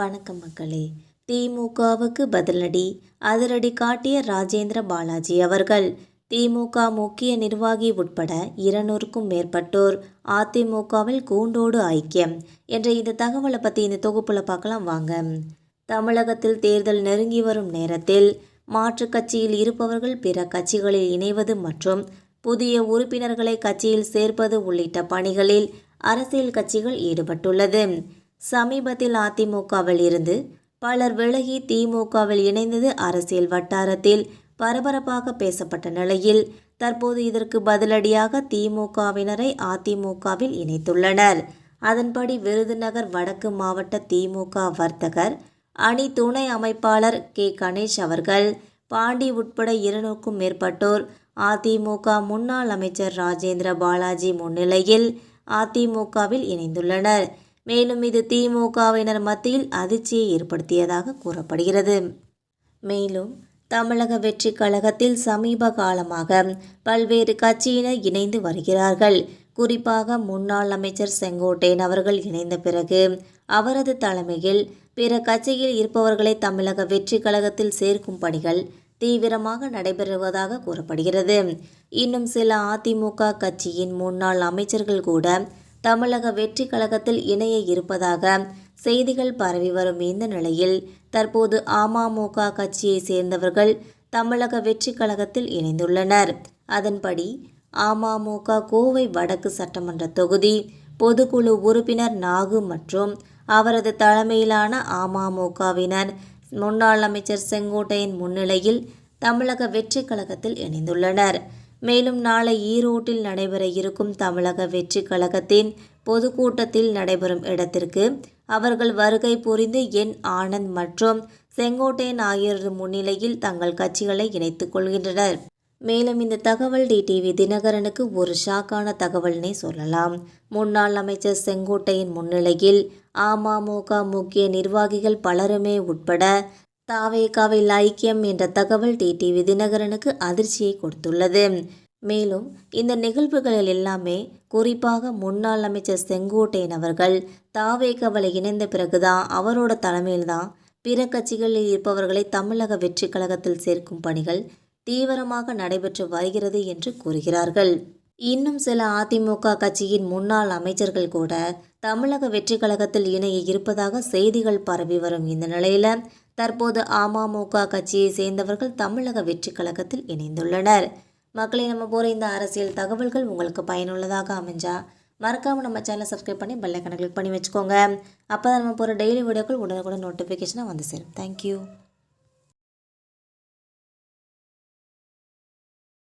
வணக்கம் மக்களே. திமுகவுக்கு பதிலடி. அதிரடி காட்டிய ராஜேந்திர பாலாஜி அவர்கள். திமுக முக்கிய நிர்வாகி உட்பட இருநூறுக்கும் மேற்பட்டோர் அதிமுகவில் கூண்டோடு ஐக்கியம் என்ற இந்த தகவலை பற்றி இந்த தொகுப்பில் பார்க்கலாம் வாங்க. தமிழகத்தில் தேர்தல் நெருங்கி வரும் நேரத்தில் மாற்றுக் கட்சியில் இருப்பவர்கள் பிற கட்சிகளில் இணைவது மற்றும் புதிய உறுப்பினர்களை கட்சியில் சேர்ப்பது உள்ளிட்ட பணிகளில் அரசியல் கட்சிகள் ஈடுபட்டுள்ளது. சமீபத்தில் அதிமுகவில் இருந்து பலர் விலகி திமுகவில் இணைந்தது அரசியல் வட்டாரத்தில் பரபரப்பாக பேசப்பட்ட நிலையில் தற்போது இதற்கு பதிலடியாக திமுகவினரை அதிமுகவில் இணைத்துள்ளனர். அதன்படி விருதுநகர் வடக்கு மாவட்ட திமுக வர்த்தகர் அணி துணை அமைப்பாளர் கே. கணேஷ் அவர்கள் பாண்டி உட்பட இருநூறுக்கும் மேற்பட்டோர் அதிமுக முன்னாள் அமைச்சர் ராஜேந்திர பாலாஜி முன்னிலையில் அதிமுகவில் இணைந்துள்ளனர். மேலும் இது திமுகவினர் மத்தியில் அதிர்ச்சியை ஏற்படுத்தியதாக கூறப்படுகிறது. மேலும் தமிழக வெற்றி கழகத்தில் சமீப காலமாக பல்வேறு கட்சியினர் இணைந்து வருகிறார்கள். குறிப்பாக முன்னாள் அமைச்சர் செங்கோட்டையன் அவர்கள் இணைந்த பிறகு அவரது தலைமையில் பிற கட்சியில் இருப்பவர்களை தமிழக வெற்றி கழகத்தில் சேர்க்கும் பணிகள் தீவிரமாக நடைபெறுவதாக கூறப்படுகிறது. இன்னும் சில அதிமுக கட்சியின் முன்னாள் அமைச்சர்கள் கூட தமிழக வெற்றி கழகத்தில் இணைய இருப்பதாக செய்திகள் பரவி வரும் இந்த நிலையில் தற்போது அமமுக கட்சியை சேர்ந்தவர்கள் தமிழக வெற்றி கழகத்தில் இணைந்துள்ளனர். அதன்படி அமமுக கோவை வடக்கு சட்டமன்ற தொகுதி பொதுக்குழு உறுப்பினர் நாகு மற்றும் அவரது தலைமையிலான அமமுகவினர் முன்னாள் அமைச்சர் செங்கோட்டையின் முன்னிலையில் தமிழக வெற்றி கழகத்தில் இணைந்துள்ளனர். மேலும் நாளை ஈரோட்டில் நடைபெற இருக்கும் தமிழக வெற்றி கழகத்தின் பொதுக்கூட்டத்தில் நடைபெறும் இடத்திற்கு அவர்கள் வருகை புரிந்து என் ஆனந்த் மற்றும் செங்கோட்டையன் ஆகியோரது முன்னிலையில் தங்கள் கட்சிகளை இணைத்துக் கொள்கின்றனர். மேலும் இந்த தகவல் டிடிவி தினகரனுக்கு ஒரு ஷாக்கான தகவல்னே சொல்லலாம். முன்னாள் அமைச்சர் செங்கோட்டையின் முன்னிலையில் அமமுக முக்கிய நிர்வாகிகள் பலருமே உட்பட தாவேகாவில் ஐக்கியம் என்ற தகவல் டிடிவி தினகரனுக்கு அதிர்ச்சியை கொடுத்துள்ளது. மேலும் இந்த நிகழ்வுகளில் எல்லாமே குறிப்பாக முன்னாள் அமைச்சர் செங்கோட்டையன் அவர்கள் தாவேகாவில் இணைந்த பிறகுதான் அவரோட தலைமையில்தான் பிற கட்சிகளில் இருப்பவர்களை தமிழக வெற்றி கழகத்தில் சேர்க்கும் பணிகள் தீவிரமாக நடைபெற்று வருகிறது என்று கூறுகிறார்கள். இன்னும் சில அதிமுக கட்சியின் முன்னாள் அமைச்சர்கள் கூட தமிழக வெற்றி கழகத்தில் இணைய இருப்பதாக செய்திகள் பரவி வரும் இந்த நிலையில தற்போது அமமுக கட்சியை சேர்ந்தவர்கள் தமிழக வெற்றி கழகத்தில் இணைந்துள்ளனர். மக்களை நம்ம போகிற இந்த அரசியல் தகவல்கள் உங்களுக்கு பயனுள்ளதாக அமைஞ்சா மறக்காமல் நம்ம சேனலை சப்ஸ்கிரைப் பண்ணி பெல்லைக்கனை கிளிக் பண்ணி வச்சுக்கோங்க. அப்போ தான் நம்ம போகிற டெய்லி வீடியோக்கள் உடனுக்குடன் நோட்டிஃபிகேஷனாக வந்து சேரும். தேங்க்யூ